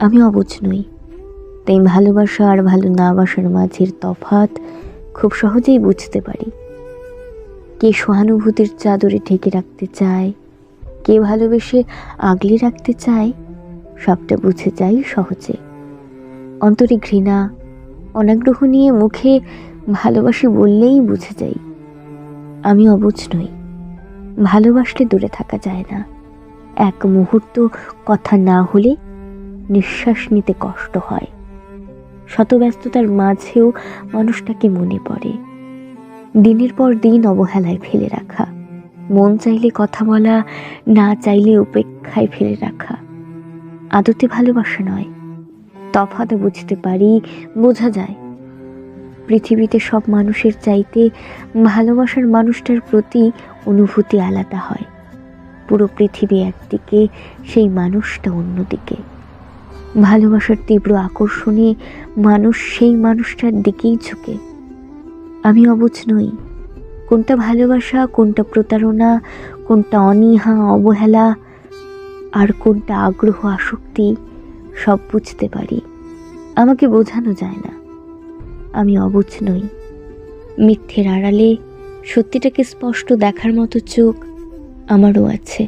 আমি অবুঝ নই। তাই ভালোবাসা আর ভালো না বাসার মাঝের তফাৎ খুব সহজেই বুঝতে পারি। কে সহানুভূতির চাদরে ঢেকে রাখতে চায়, কে ভালোবেসে আগলে রাখতে চায়, সবটা বুঝে যাই সহজে। অন্তরে ঘৃণা, অনাগ্রহ নিয়ে মুখে ভালোবাসি বললেই বুঝে যাই। আমি অবুঝ নই, ভালোবাসলে দূরে থাকা যায় না। এক মুহূর্ত কথা না হলে নিঃশ্বাস নিতে কষ্ট হয়। শত ব্যস্ততার মাঝেও মানুষটাকে মনে পড়ে। দিনের পর দিন অবহেলায় ফেলে রাখা। মন চাইলে কথা বলা, না চাইলে উপেক্ষায় ফেলে রাখা। আদতে ভালোবাসা নয়। তফাতে বুঝতে পারি, বোঝা যায়। পৃথিবীতে সব মানুষের চাইতে ভালোবাসার মানুষটার প্রতি অনুভূতি আলাদা হয়। পুরো পৃথিবী একদিকে, সেই মানুষটা অন্যদিকে। ভালোবাসার তীব্র আকর্ষণে মানুষ সেই মানুষটার দিকেই ঝুঁকে। আমি অবুঝ নই, কোনটা ভালোবাসা, কোনটা প্রতারণা, কোনটা অনীহা, অবহেলা, আর কোনটা আগ্রহ, আসক্তি, সব বুঝতে পারি। আমাকে বোঝানো যায় না। আমি অবুঝ নই। মিথ্যের আড়ালে সত্যিটাকে স্পষ্ট দেখার মতো চোখ আমারও আছে।